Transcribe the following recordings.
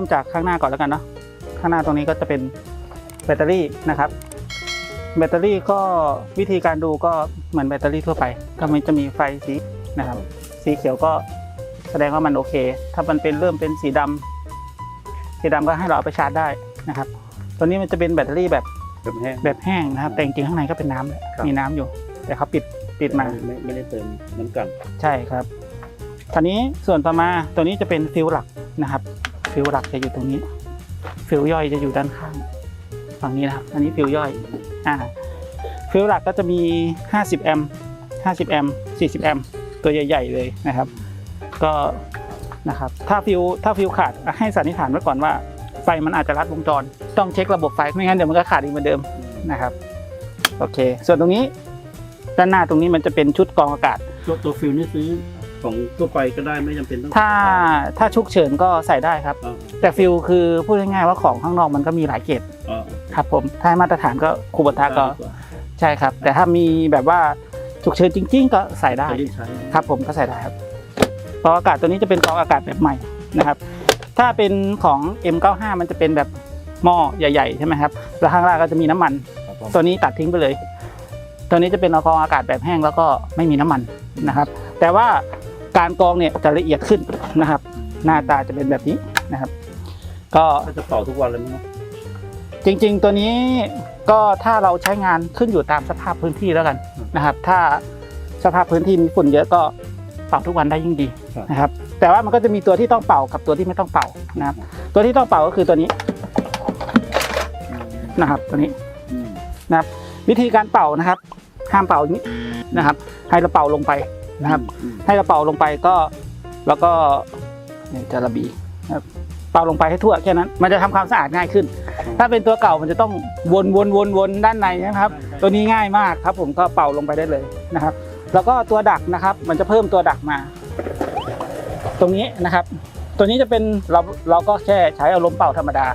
ริ่มจากข้างหน้าก่อนแล้วกันเนาะข้างหน้าตรงนี้ก็จะเป็นแบตเตอรี่นะครับ แบตเตอรี่ก็วิธีการดูก็เหมือนแบตเตอรี่ทั่วไป ก็มันจะมีไฟสีนะครับ สีเขียวก็แสดงว่ามันโอเค ถ้ามันเป็นเริ่มเป็นสีดำสีดำก็ให้เราเอาไปชาร์จได้นะครับ ตัวนี้มันจะเป็นแบตเตอรี่แบบแบบแห้งแบบแห้งนะครับ แต่จริงๆข้างในก็เป็นน้ำแหละครับมีน้ำอยู่ แต่เขาปิดปิดมาไม่ไม่ได้เติมน้ำกัน ใช่ครับคราวนี้ส่วนต่อมาตัวนี้จะเป็นฟิวหลักนะครับ ฟิวหลักจะอยู่ตรงนี้ ฟิวย่อยจะอยู่ด้านข้างฝั่งนี้นะครับ อันนี้ฟิวย่อยอ่าฟิวหลักก็จะมี 50 แอมป์ 50 แอมป์ 40 แอมป์ ตัวใหญ่ ๆ เลยนะครับ ก็นะครับ ถ้าฟิวถ้าฟิวขาดให้สันนิษฐานไว้ก่อนว่าไฟมันอาจจะรัดวงจร ต้องเช็คระบบไฟไม่งั้นเดี๋ยวมันก็ขาดอีกเหมือนเดิมนะครับ โอเค ส่วนตรงนี้ด้านหน้าตรงนี้มันจะเป็นชุดกรองอากาศ ตัวตัวฟิลนี่ซื้อ ของทั่วไปก็ได้ไม่จำเป็นต้องถ้าถ้าฉุกเฉินก็ใส่ได้ครับ อ่าแต่ฟิลคือพูดง่ายๆว่าของข้างนอกมันก็มีหลายเกรดอ่าครับผมถ้าให้มาตรฐานก็คูบัตาก็ได้ดีว่าใช่ครับ แต่ถ้ามีแบบว่าฉุกเฉินจริง ๆ ก็ใส่ได้ จะรีบใช้ครับผมก็ใส่ได้ครับกรองอากาศตัวนี้จะเป็นกรองอากาศแบบใหม่นะครับ ถ้าเป็นของ M95 มันจะเป็นแบบหม้อใหญ่ๆใช่ไหมครับแล้วข้างล่างก็จะมีน้ำมัน ครับผมตัวนี้ตัดทิ้งไปเลย ตัวนี้จะเป็นกรองอากาศแบบแห้งแล้วก็ไม่มีน้ำมันนะครับ แต่ว่า การกรองเนี่ยจะละเอียดขึ้นนะครับ หน้าตาจะเป็นแบบนี้นะครับ ก็ถ้าจะเป่าทุกวันเลยมั้งเนอะจริง ๆ ตัวนี้ก็ถ้าเราใช้งานขึ้นอยู่ตามสภาพพื้นที่แล้วกันนะครับ ถ้าสภาพพื้นที่มีฝุ่นเยอะก็เป่าทุกวันได้ยิ่งดีนะครับ แต่ว่ามันก็จะมีตัวที่ต้องเป่ากับตัวที่ไม่ต้องเป่านะครับ ตัวที่ต้องเป่าก็คือตัวนี้นะครับตัวนี้อืมนะครับ วิธีการเป่านะครับ ห้ามเป่าอย่างนี้นะครับ ให้เราเป่าลงไป นะครับอืมให้เราเป่าลงไปก็แล้วก็เนี่ยจะระบีนะครับเป่าลงไปให้ทั่วแค่นั้น มันจะทำความสะอาดง่ายขึ้น ถ้าเป็นตัวเก่ามันจะต้องวนวนวนวนด้านในนะครับ ตัวนี้ง่ายมากครับ ผมก็เป่าลงไปได้เลยนะครับ แล้วก็ตัวดักนะครับ มันจะเพิ่มตัวดักมา ตรงนี้นะครับ ตัวนี้จะเป็นเราเราก็แค่ใช้อารมณ์เป่าธรรมดา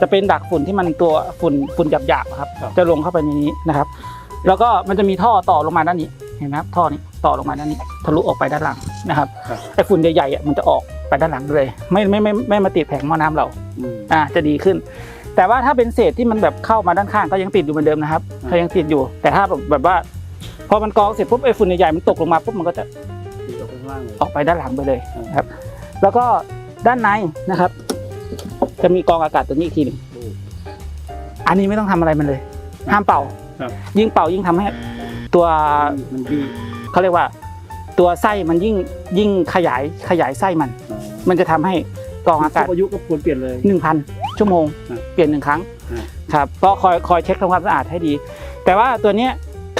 จะเป็นดักฝุ่นที่มันตัวฝุ่นฝุ่นหยาบๆอะครับ จะลงเข้าไปในนี้นะครับ แล้วก็มันจะมีท่อต่อลงมาด้านนี้เห็นไหมครับท่อนี้ ต่อลงมาด้านนี้ทะลุออกไปด้านหลังนะครับครับ ไอ้ฝุ่นใหญ่ๆอะมันจะออกไปด้านหลังเลยไม่ไม่ไม่ไม่มาติดแผงหม้อน้ำเราอืม อ่าจะดีขึ้น แต่ว่าถ้าเป็นเศษที่มันแบบเข้ามาด้านข้างก็ยังติดอยู่เหมือนเดิมนะครับอืม ก็ยังติดอยู่ แต่ถ้าแบบแบบว่า พอมันกรองเสร็จปุ๊บไอ้ฝุ่นใหญ่ๆมันตกลงมาปุ๊บมันก็จะดีออกข้างล่างเลย ออกไปด้านหลังไปเลยอืม นะครับ แล้วก็ด้านในนะครับ จะมีกรองอากาศตัวนี้อีกทีหนึ่งโอ้ อันนี้ไม่ต้องทำอะไรมันเลย ห้ามเป่า ครับ ยิ่งเป่ายิ่งทำให้ ตัวมันดี เขาเรียกว่าตัวไส้มันยิ่งยิ่งขยายขยายไส้มันอ๋อมันจะทำให้กรองอากาศทุอายุก็ควรเปลี่ยนเลยหนึ่งพันชั่วโมงอืมเปลี่ยนหนึ่งครั้งอืมครับก็คอยคอยเช็คทำความสะอาดให้ดี แต่ว่าตัวเนี้ย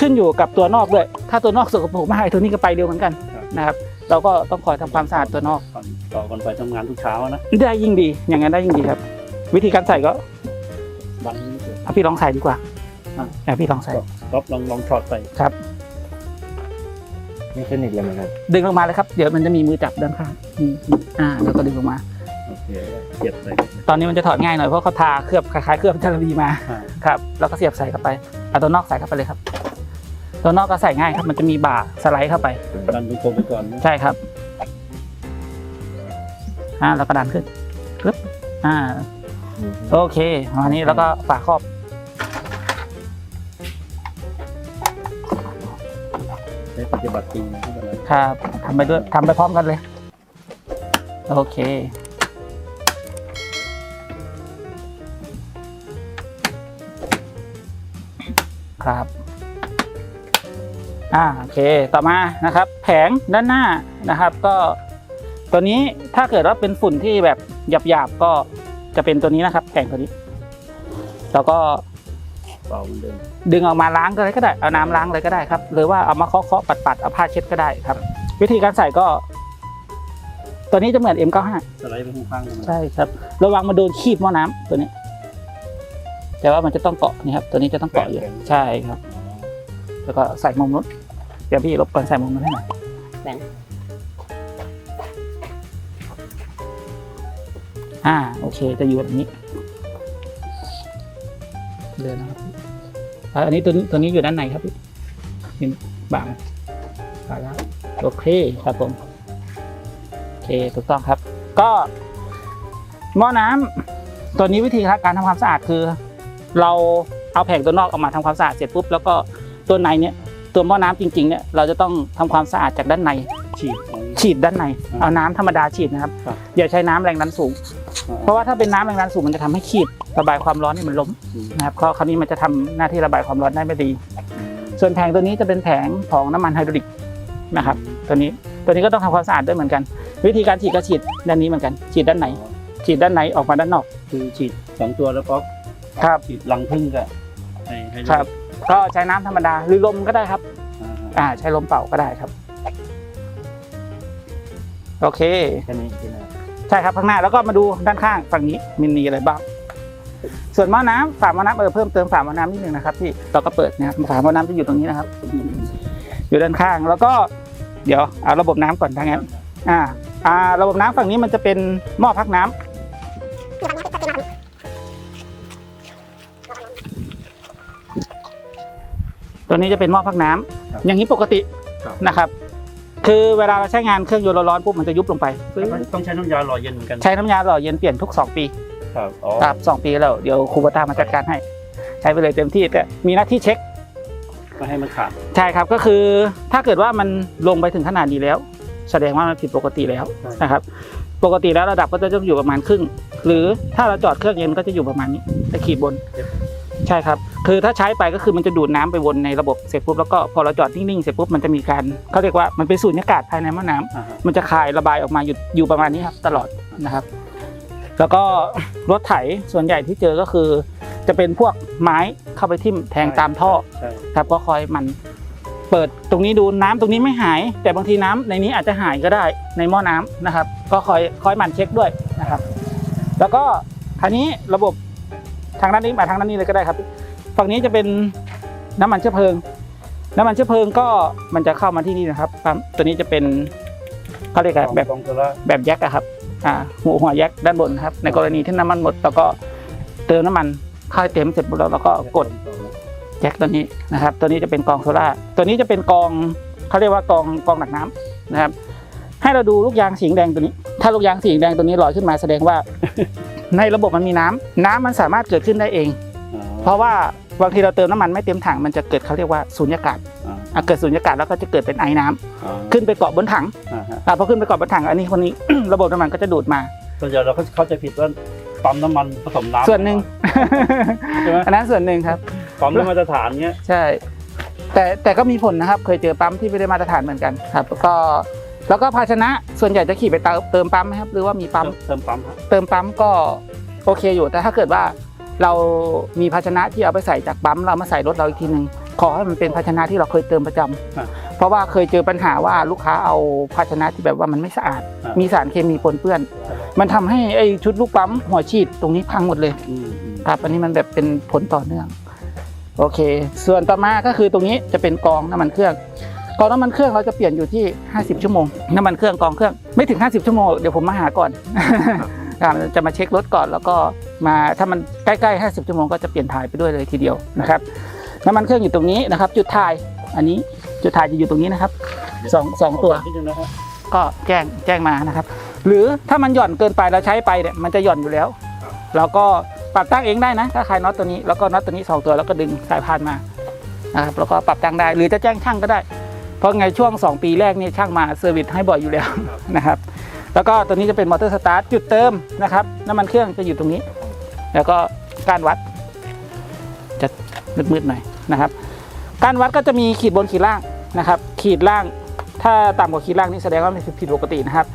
ขึ้นอยู่กับตัวนอกด้วย ถ้าตัวนอกสกปรกมากไอ้ตัวนี้ก็ไปเร็วเหมือนกันนะครับ เราก็ต้องคอยทำความสะอาดตัวนอก ก่อนต่อก่อนไปทำงานทุกเช้านะได้ยิ่งดี อย่างนั้นได้ยิ่งดีครับ วิธีการใส่ก็วันนี้เสร็จเอาพี่ลองใส่ดีกว่าอะ เอาพี่ลองใส่ ก๊อฟลองลองถอดใส่ครับ นี่สนิทเลยเหมือนกันดึงลงมาเลยครับ เดี๋ยวมันจะมีมือจับด้านข้างอืมอ่าแล้วก็ดึงลงมา โอเคเสียบใส่ ตอนนี้มันจะถอดง่ายหน่อยเพราะเขาทาเคลือบคล้ายๆเคลือบจาระบีมาอ่า ครับแล้วก็เสียบใส่เข้าไปเอาตัวนอกใส่เข้าไปเลยครับ ตัวนอกก็ใส่ง่ายครับ มันจะมีบ่าสไลด์เข้าไป ดันตรงๆไปก่อนนะใช่ครับ อ่าแล้วก็ดันขึ้นปึ๊บอ่า โอเคประมาณนี้แล้วก็ฝาครอบ ฏิบัติจริงไม่เป็นไรครับทำไปด้วยทำไปพร้อมกันเลย โอเค ครับ อ่าโอเคต่อมานะครับ แผงด้านหน้านะครับ ก็ตัวนี้ถ้าเกิดว่าเป็นฝุ่นที่แบบหยาบๆก็จะเป็นตัวนี้นะครับ แผงตัวนี้ แล้วก็ เป่าเหมือนเดิมดึงออกมาล้างก็เลยก็ได้เอาน้ำล้างเลยก็ได้ครับ หรือว่าเอามาเคาะๆปัดๆเอาผ้าเช็ดก็ได้ครับ วิธีการใส่ก็ ตัวนี้จะเหมือน M95 สไลด์ไปข้างๆเลยนะใช่ครับ ระวังมาโดนคีบหม้อน้ำตัวนี้ แต่ว่ามันจะต้องเกาะนี่ครับ ตัวนี้จะต้องเกาะอยู่ใช่ครับอ๋อแล้วก็ใส่มุมนู้นเดี๋ยวพี่รบกวนใส่มุมนู้นให้หน่อยแบ่งอ่า โอเค จะอยู่แบบนี้ เลยนะครับอ่าอันนี้ตัวตัวนี้อยู่ด้านในครับพี่นี่บางบางแล้วโอเคครับผมโอเคถูกต้องครับ ก็หม้อน้ำตัวนี้วิธีการทำความสะอาดคือ เราเอาแผงตัวนอกออกมาทำความสะอาดเสร็จปุ๊บแล้วก็ตัวในเนี่ยตัวหม้อน้ำจริงๆเนี่ยเราจะต้องทำความสะอาดจากด้านในฉีดของฉีดด้านในอ่าเอาน้ำธรรมดาฉีดนะครับครับอย่าใช้น้ำแรงดันสูง เพราะว่าถ้าเป็นน้ำแรงดันสูงมันจะทำให้ขีดระบายความร้อนให้มันล้มอืมนะครับเพราะคราวนี้มันจะทำหน้าที่ระบายความร้อนได้ไม่ดี ส่วนแผงตัวนี้จะเป็นแผงของน้ำมันไฮดรอลิกนะครับ ตัวนี้ตัวนี้ก็ต้องทำความสะอาดด้วยเหมือนกัน วิธีการฉีดก็ฉีดด้านนี้เหมือนกัน ฉีดด้านไหน ฉีดด้านในออกมาด้านนอก คือฉีดสองตัวแล้วก็ครับฉีดรังพึ่งก็ให้ให้ครับก็ใช้น้ำธรรมดาหรือลมก็ได้ครับอ่าอ่าใช้ลมเป่าก็ได้ครับ โอเคแค่นี้ ใช่ครับข้างหน้าแล้วก็มาดูด้านข้างฝั่งนี้มันมีอะไรบ้างส่วนหม้อน้ำฝาหม้อน้ำเออเพิ่มเติมฝาหม้อน้ำนิดนึงนะครับที่เราก็เปิดนะครับฝาหม้อน้ำจะอยู่ตรงนี้นะครับ อยู่ด้านข้างแล้วก็เดี๋ยวเอาระบบน้ำก่อนทั้างนั้นอ่าอ่าระบบน้ำฝั่งนี้มันจะเป็นหม้อพักน้ำตัวนี้จะเป็นหม้อพักน้ำอย่างนี้ปกตินะครับ คือเวลาเราใช้งานเครื่องยนต์ร้อนๆปุ๊บมันจะยุบลงไป ต้องใช้น้ำยาหล่อเย็นเหมือนกัน ใช้น้ำยาหล่อเย็นเปลี่ยนทุก 2 ปี ครับอ๋อครับสองปีแล้วเดี๋ยวครูบาตามาจัดการให้ ใช้ไปเลยเต็มที่แต่มีหน้าที่เช็คไม่ให้มันขาดใช่ครับก็คือถ้าเกิดว่ามันลงไปถึงขนาดนี้แล้ว แสดงว่ามันผิดปกติแล้วนะครับ ปกติแล้วระดับก็จะต้องอยู่ประมาณครึ่ง หรือถ้าเราจอดเครื่องเย็นก็จะอยู่ประมาณนี้ตะขีดบน ใช่ครับ คือถ้าใช้ไปก็คือมันจะดูดน้ำไปวนในระบบเสร็จปุ๊บแล้วก็พอเราจอดนิ่งๆเสร็จปุ๊บมันจะมีการเขาเรียกว่ามันเป็นสูญญากาศภายในหม้อน้ำอ่าฮะมันจะคายระบายออกมาอยู่อยู่ประมาณนี้ครับตลอดนะครับ แล้วก็รถไถส่วนใหญ่ที่เจอก็คือ จะเป็นพวกไม้เข้าไปทิ่มแทงตามท่อใช่ครับก็คอยมันเปิดตรงนี้ดูน้ำตรงนี้ไม่หาย แต่บางทีน้ำในนี้อาจจะหายก็ได้ในหม้อน้ำนะครับ ก็คอยคอยหมันเช็คด้วยนะครับ แล้วก็คราวนี้ระบบทางด้านนี้มาทางด้านนี้เลยก็ได้ครับ ฝั่งนี้จะเป็นน้ำมันเชื้อเพลิง น้ำมันเชื้อเพลิงก็มันจะเข้ามาที่นี่นะครับปั๊มตัวนี้จะเป็นเขาเรียกอะไรแบบกองโซล่าแบบแยกอะครับอ่าหัวหัวแยกด้านบนครับ ในกรณีที่น้ำมันหมดเราก็เติมน้ำมันเข้าให้เต็มเสร็จปุ๊บแล้วเราก็กดแยกตัวนี้นะครับ ตัวนี้จะเป็นกองโซล่าร์ตัวนี้จะเป็นกองเขาเรียกว่ากองกองหนักน้ำนะครับ ให้เราดูลูกยางสีแดงตัวนี้ ถ้าลูกยางสีแดงตัวนี้ลอยขึ้นมาแสดงว่า ในระบบมันมีน้ำน้ำมันสามารถเกิดขึ้นได้เองอ๋อเพราะว่า บางทีเราเติมน้ำมันไม่เต็มถังมันจะเกิดเขาเรียกว่าสูญญากาศอ่าอะเกิดสูญญากาศแล้วก็จะเกิดเป็นไอน้ำอ๋อขึ้นไปเกาะบนถังอ่าฮะอะพอขึ้นไปเกาะบนถังอันนี้คนนี้ ระบบน้ำมันก็จะดูดมา ส่วนใหญ่เราก็เข้าใจผิดว่าปั๊มน้ำมันผสมน้ำส่วนหนึ่ง ใช่ไหมอันนั้นส่วนหนึ่งครับ ปั๊มได้มาตรฐานเงี้ย ใช่ แต่แต่ก็มีผลนะครับ เคยเจอปั๊มที่ไม่ได้มาตรฐานเหมือนกันครับแล้วก็แล้วก็ภาชนะส่วนใหญ่จะขี่ไปเติมเติมปั๊มไหมครับ หรือว่ามีปั๊มเติมปั๊มครับเติมปั๊มก็โอเคอยู่แต่ถ้าเกิดว่า เรามีภาชนะที่เอาไปใส่จากปั๊มเรามาใส่รถเราอีกทีหนึ่งขอให้มันเป็นภาชนะที่เราเคยเติมประจำอ่าเพราะว่าเคยเจอปัญหาว่าลูกค้าเอาภาชนะที่แบบว่ามันไม่สะอาดอ่ามีมีสารเคมีปนเปื้อน มันทำให้ไอ้ชุดลูกปั๊มหัวฉีดตรงนี้พังหมดเลยอืมอืมครับอันนี้มันแบบเป็นผลต่อเนื่อง โอเค ส่วนต่อมาก็คือตรงนี้จะเป็นกองน้ำมันเครื่องกองน้ำมันเครื่องเราจะเปลี่ยนอยู่ที่ 50 ชั่วโมงน้ำมันเครื่องกองเครื่องไม่ถึง 50 ชั่วโมงเดี๋ยวผมมาหาก่อนครับจะมาเช็ครถก่อนแล้วก็ มาถ้ามันใกล้ๆ 50ชั่วโมงก็จะเปลี่ยนถ่ายไปด้วยเลยทีเดียวนะครับน้ำมันเครื่องอยู่ตรงนี้นะครับ จุดถ่ายอันนี้จุดถ่ายจะอยู่ตรงนี้นะครับสองสองตัว นิดนึงนะครับก็แจ้งแจ้งมานะครับ หรือถ้ามันหย่อนเกินไปเราใช้ไปเนี่ยมันจะหย่อนอยู่แล้วเราก็ปรับตั้งเองได้นะ ถ้าใครน็อตตัวนี้แล้วก็น็อตตัวนี้สองตัวแล้วก็ดึงสายพานมานะครับแล้วก็ปรับตั้งได้หรือจะแจ้งช่างก็ได้ เพราะไงช่วง 2 ปีแรกนี่ช่างมาเซอร์วิสให้บ่อยอยู่แล้วนะครับ แล้วก็ตัวนี้จะเป็นมอเตอร์สตาร์ทจุดเติมนะครับน้ำมันเครื่องจะอยู่ตรงนี้ แล้วก็การวัด จะมืดๆหน่อยนะครับการวัดก็จะมีขีดบนขีดล่างนะครับ ขีดล่าง ถ้าต่ำกว่าขีดล่างนี่แสดงว่ามันผิดปกตินะครับ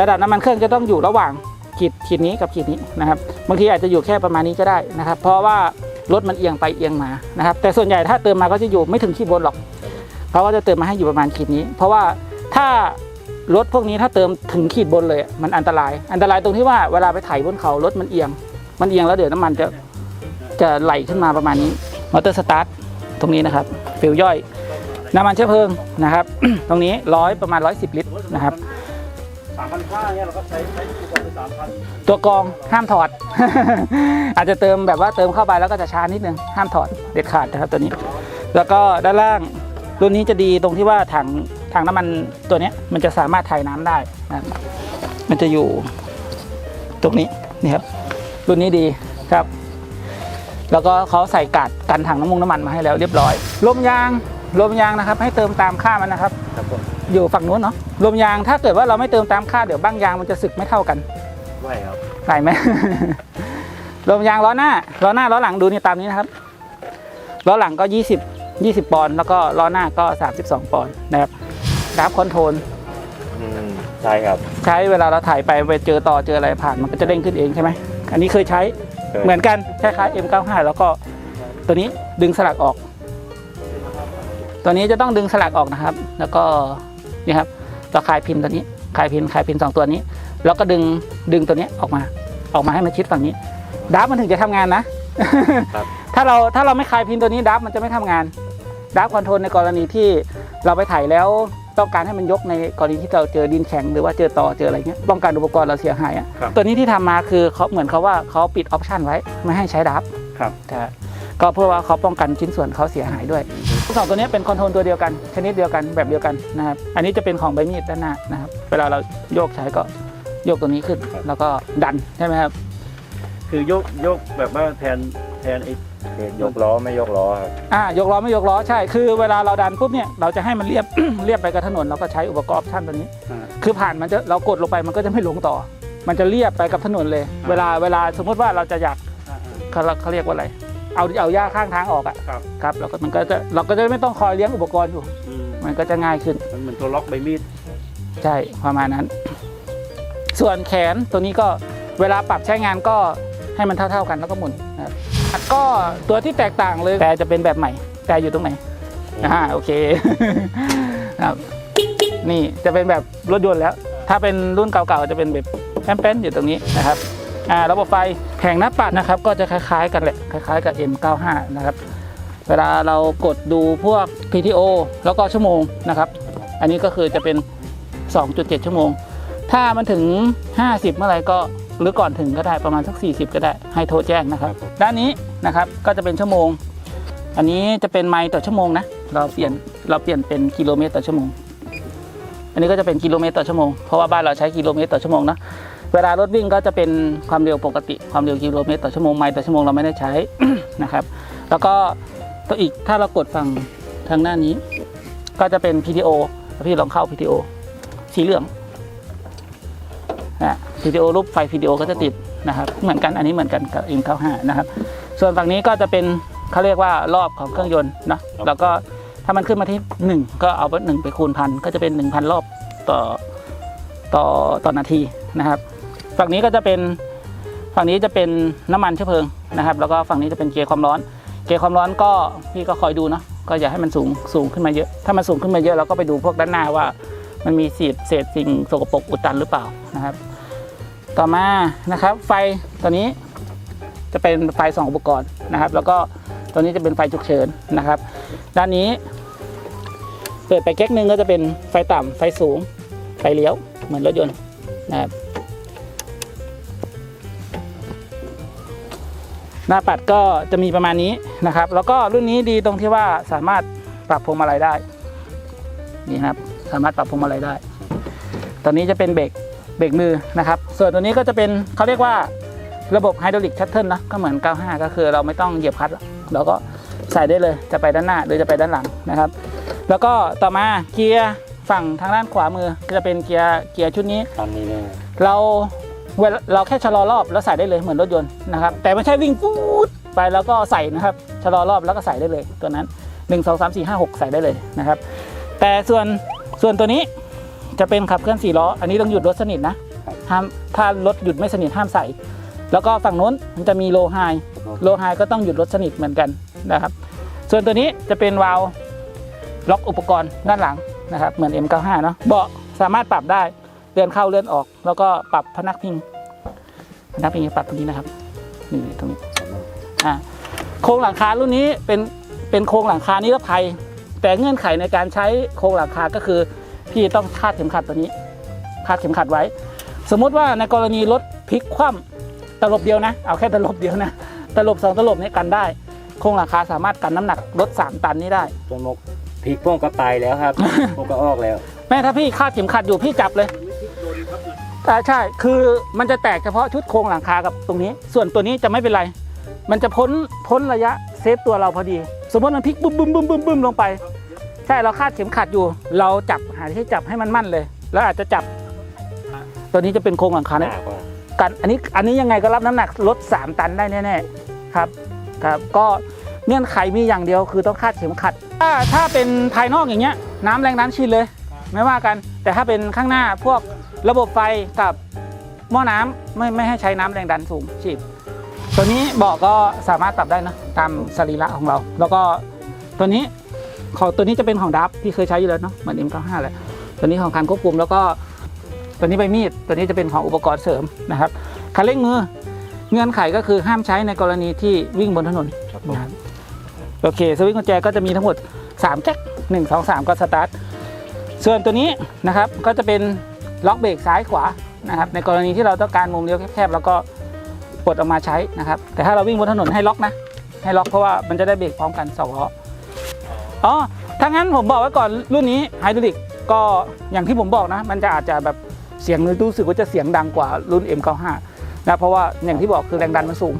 ระดับน้ำมันเครื่องจะต้องอยู่ระหว่างขีดขีดนี้กับขีดนี้นะครับบางทีอาจจะอยู่แค่ประมาณนี้ก็ได้นะครับ เพราะว่ารถมันเอียงไปเอียงมานะครับ แต่ส่วนใหญ่ถ้าเติมมาก็จะอยู่ไม่ถึงขีดบนหรอกเขาก็จะเติมมาให้อยู่ประมาณขีดนี้ เพราะว่าถ้ารถพวกนี้ถ้าเติมถึงขีดบนเลย มันอันตราย อันตรายตรงที่ว่าเวลาไปไถบนเขารถมันเอียง มันเอียงแล้วเดี๋ยวน้ำมันจะจะไหลขึ้นมาประมาณนี้มอเตอร์สตาร์ทตรงนี้นะครับฟิลย่อย น้ำมันเชื้อเพลิงนะครับ ตรงนี้ร้อยประมาณ 110 ลิตรนะครับสามพันห้าเนี่ยเราก็ใช้ใช้อุปกรณ์ไปสามพันตัวกองห้ามถอด อาจจะเติมแบบว่าเติมเข้าไปแล้วก็จะช้านิดนึงห้ามถอดเด็ดขาดนะครับตัวนี้ แล้วก็ด้านล่างรุ่นนี้จะดีตรงที่ว่าถังถังน้ำมันตัวนี้มันจะสามารถถ่ายน้ำได้นะมันจะอยู่ตรงนี้นี่ครับ รุ่นนี้ดีครับ แล้วก็เขาใส่กาดกันถังน้ำมันน้ำมันมาให้แล้วเรียบร้อยลมยางลมยางนะครับ ให้เติมตามค่ามันนะครับ ครับผมอยู่ฝั่งนู้นเนาะลมยางถ้าเกิดว่าเราไม่เติมตามค่าเดี๋ยวบ้างยางมันจะสึกไม่เท่ากันไหวครับไหลไหม ลมยางล้อหน้าล้อหน้าล้อหลังดูนี่ตามนี้นะครับล้อหลังก็ 20 20 ปอนด์แล้วก็ล้อหน้าก็ 32 ปอนด์นะครับกราฟคอนโทรลอืมใช่ครับ ใช้เวลาเราถ่ายไปไปเจอต่อเจออะไรผ่านมันก็จะเด้งขึ้นเองใช่ไหม อันนี้เคยใช้เคย เหมือนกันคล้ายๆ M95 แล้วก็ตัวนี้ดึงสลักออก ตัวนี้จะต้องดึงสลักออกนะครับ แล้วก็นี่ครับเราคลายพินตัวนี้คลายพินคลายพินสองตัวนี้ แล้วก็ดึงดึงตัวนี้ออกมา ออกมาให้มันชิดฝั่งนี้ดับมันถึงจะทำงานนะ ครับ ถ้าเราถ้าเราไม่คลายพินตัวนี้ดับมันจะไม่ทำงานดับคอนโทรลในกรณีที่เราไปถ่ายแล้ว ต้องการให้มันยกในกรณีที่เราเจอดินแข็งหรือว่าเจอต่อเจออะไรเงี้ยป้องกันอุปกรณ์เราเสียหายอะครับตัวนี้ที่ทำมาคือเขาเหมือนเขาว่าเขาปิดออปชันไว้ไม่ให้ใช้ดับครับแต่ก็เพื่อว่าเขาป้องกันชิ้นส่วนเขาเสียหายด้วยทั้งสองตัวนี้เป็นคอนโทรลตัวเดียวกัน ชนิดเดียวกันแบบเดียวกันนะครับอันนี้จะเป็นของใบมีดด้านหน้านะครับเวลาเราโยกใช้ก็โยกตัวนี้ขึ้น แล้วก็ดันใช่ไหมครับ คือโยกโยกแบบว่าแทนแทนไอ้ คือยกล้อไม่ยกล้อครับอ่ายกล้อไม่ยกล้อใช่คือเวลาเราดันปุ๊บเนี่ยเราจะให้มันเรียบ เรียบไปกับถนนเราก็ใช้อุปกรณ์ออปชั่นตัวนี้อ่าคือผ่านมันจะเรากดลงไปมันก็จะไม่ลงต่อ มันจะเรียบไปกับถนนเลย เวลาเวลาสมมติว่าเราจะอยากอ่าเขาเขาเรียกว่าอะไร เอาเอาหญ้าข้างทางออกอะครับครับแล้วก็มันก็จะเราก็จะไม่ต้องคอยเลี้ยงอุปกรณ์อยู่อืมมันก็จะง่ายขึ้นมันเหมือนตัวล็อกใบมีดใช่ประมาณนั้น ส่วนแขนตัวนี้ก็เวลาปรับใช้งานก็ให้มันเท่า ๆกันแล้วก็หมุนนะครับ ก็ตัวที่แตกต่างเลยแต่จะเป็นแบบใหม่ แต่อยู่ตรงไหนอ่าโอเคครับนี่จะเป็นแบบรถยนต์แล้ว ถ้าเป็นรุ่นเก่าๆจะเป็นแบบแป้นๆอยู่ตรงนี้นะครับอ่าระบบไฟแผงหน้าปัดนะครับ ก็จะคล้ายๆกันแหละคล้ายๆกับ M95 นะครับ เวลาเรากดดูพวก PTO แล้วก็ชั่วโมงนะครับ อันนี้ก็คือจะเป็น 2.7 ชั่วโมง ถ้ามันถึง 50 เมื่อไหร่ก็ หรือก่อนถึงก็ได้ประมาณสัก 40 ก็ได้ให้โทรแจ้งนะครับ ด้านนี้นะครับก็จะเป็นชั่วโมง อันนี้จะเป็นไมล์ต่อชั่วโมงนะเราเปลี่ยนเราเปลี่ยนเป็นกิโลเมตรต่อชั่วโมง อันนี้ก็จะเป็นกิโลเมตรต่อชั่วโมงเพราะว่าบ้านเราใช้กิโลเมตรต่อชั่วโมงนะเวลารถวิ่งก็จะเป็นความเร็วปกติความเร็วกิโลเมตรต่อชั่วโมงไมล์ต่อชั่วโมงเราไม่ได้ใช้นะครับ แล้วก็ตัวอีกถ้าเรากดฝั่งทางหน้านี้ ก็จะเป็น PTO พี่ลองเข้า PTO สีเหลือง นะ PTO รูปไฟ PTO ก็จะติดนะครับ เหมือนกันอันนี้เหมือนกันกับ M95 นะครับ ส่วนฝั่งนี้ก็จะเป็นเขาเรียกว่ารอบของเครื่องยนต์เนาะแล้วก็ถ้ามันขึ้นมาที่ 1 ก็เอาหนึ่งไปคูณพันก็จะเป็น 1,000 รอบต่อต่อต่อนาทีนะครับ ฝั่งนี้ก็จะเป็นฝั่งนี้จะเป็นน้ำมันเชื้อเพลิงนะครับ แล้วก็ฝั่งนี้จะเป็นเกียร์ความร้อน เกียร์ความร้อนก็พี่ก็คอยดูเนาะก็อย่าให้มันสูงสูงขึ้นมาเยอะ ถ้ามันสูงขึ้นมาเยอะเราก็ไปดูพวกด้านหน้าว่า มันมีเศษเศษสิ่งสกปรกอุดตันหรือเปล่านะครับ ต่อมานะครับ ไฟตัวนี้จะเป็นไฟสองอุปกรณ์นะครับ แล้วก็ตัวนี้จะเป็นไฟฉุกเฉินนะครับ ด้านนี้เปิดไปแก๊กหนึ่งก็จะเป็นไฟต่ำไฟสูง ไฟเลี้ยวเหมือนรถยนต์นะครับหน้าปัดก็จะมีประมาณนี้นะครับ แล้วก็รุ่นนี้ดีตรงที่ว่าสามารถปรับพวงมาลัยได้นี่นะครับ สามารถปรับพวงมาลัยได้ ตอนนี้จะเป็นเบรก เบรกมือนะครับ ส่วนตัวนี้ก็จะเป็นเขาเรียกว่าระบบไฮดรอลิกชัตเทิลนะก็เหมือน 95 ก็คือเราไม่ต้องเหยียบคลัตช์เราก็ใส่ได้เลยจะไปด้านหน้าหรือจะไปด้านหลังนะครับ แล้วก็ต่อมาเกียร์ฝั่งทางด้านขวามือก็จะเป็นเกียร์เกียร์ชุดนี้ ตอนนี้เนี่ยเราเวลาเราแค่ชะลอรอบแล้วใส่ได้เลยเหมือนรถยนต์นะครับ แต่ไม่ใช่วิ่งปูดไปแล้วก็ใส่นะครับชะลอรอบแล้วก็ใส่ได้เลยตัวนั้น 1 2 3 4 5 6 ใส่ได้เลยนะครับ แต่ส่วนส่วนตัวนี้ จะเป็นขับเคลื่อน4ล้อ อันนี้ต้องหยุดรถสนิทนะห้ามถ้ารถหยุดไม่สนิทห้ามใส่ แล้วก็ฝั่งนู้นมันจะมีโลไฮโลไฮก็ต้องหยุดรถสนิทเหมือนกันนะครับ ส่วนตัวนี้จะเป็นวาล์วล็อกอุปกรณ์ด้านหลังนะครับ เหมือน M95 เนาะเบาะสามารถปรับได้เลื่อนเข้าเลื่อนออก แล้วก็ปรับพนักพิงพนักพิงจะปรับตรงนี้นะครับนี่ตรงนี้อ่าโครงหลังคารุ่นนี้เป็นเป็นโครงหลังคานิรภัย แต่เงื่อนไขในการใช้โครงหลังคาก็คือ พี่ต้องคาดเข็มขัดตัวนี้คาดเข็มขัดไว้ สมมุติว่าในกรณีรถพลิกคว่ำตลบเดียวนะ เอาแค่ตลบเดียวนะตลบสองตลบเนี่ยกันได้ โครงหลังคาสามารถกันน้ำหนักรถ 3 ตันนี้ได้จนมกพริกพ่วงก็ไปแล้วครับพวกก็ออกแล้ว แม่ถ้าพี่คาดเข็มขัดอยู่พี่จับเลยอ่าใช่คือมันจะแตกเฉพาะชุดโครงหลังคากับตรงนี้ ส่วนตัวนี้จะไม่เป็นไร มันจะพ้นพ้นระยะเซฟตัวเราพอดี สมมติมันพลิกบึ้มบึ้มบึ้มบึ้มบึ้มลงไป ใช่เราคาดเข็มขัดอยู่ เราจับหาที่จับให้มันมั่นเลย แล้วอาจจะจับ ตัวนี้จะเป็นโครงหลังคาหเนี่ยนักกว่ากันอันนี้อันนี้ยังไงก็รับน้ำหนักรถ3ตันได้แน่ๆครับครับก็เงื่อนไขมีอย่างเดียวคือต้องคาดเข็มขัด ถ้าถ้าเป็นภายนอกอย่างเงี้ย น้ำแรงดันฉีดเลย ไม่ว่ากัน แต่ถ้าเป็นข้างหน้าพวกระบบไฟกับหม้อน้ำไม่ไม่ให้ใช้น้ำแรงดันสูงฉีดตัวนี้เบาะก็สามารถปรับได้นะตามสรีระของเรา แล้วก็ตัวนี้ ของตัวนี้จะเป็นของดับที่เคยใช้อยู่แล้วเนาะเหมือน M95 แหละตัวนี้ของการควบคุมแล้วก็ตัวนี้ใบมีด ตัวนี้จะเป็นของอุปกรณ์เสริมนะครับคันเร่งมือเงื่อนไขก็คือห้ามใช้ในกรณีที่วิ่งบนถนนครับผมนะครับโอเคสวิตช์กุญแจก็จะมีทั้งหมด3แจ็คหนึ่งสองสามก็สตาร์ทส่วนตัวนี้นะครับก็จะเป็นล็อกเบรกซ้ายขวานะครับในกรณีที่เราต้องการมุมเลี้ยวแคบๆแล้วก็ปลดออกมาใช้นะครับ แต่ถ้าเราวิ่งบนถนนให้ล็อกนะ ให้ล็อกเพราะว่ามันจะได้เบรกพร้อมกันสองล้อ อ๋อถ้างั้นผมบอกไว้ก่อนรุ่นนี้ไฮดรอลิกก็อย่างที่ผมบอกนะ มันจะอาจจะแบบเสียงรู้สึกว่าจะเสียงดังกว่ารุ่น M95 นะเพราะว่าอย่างที่บอกคือแรงดันมันสูง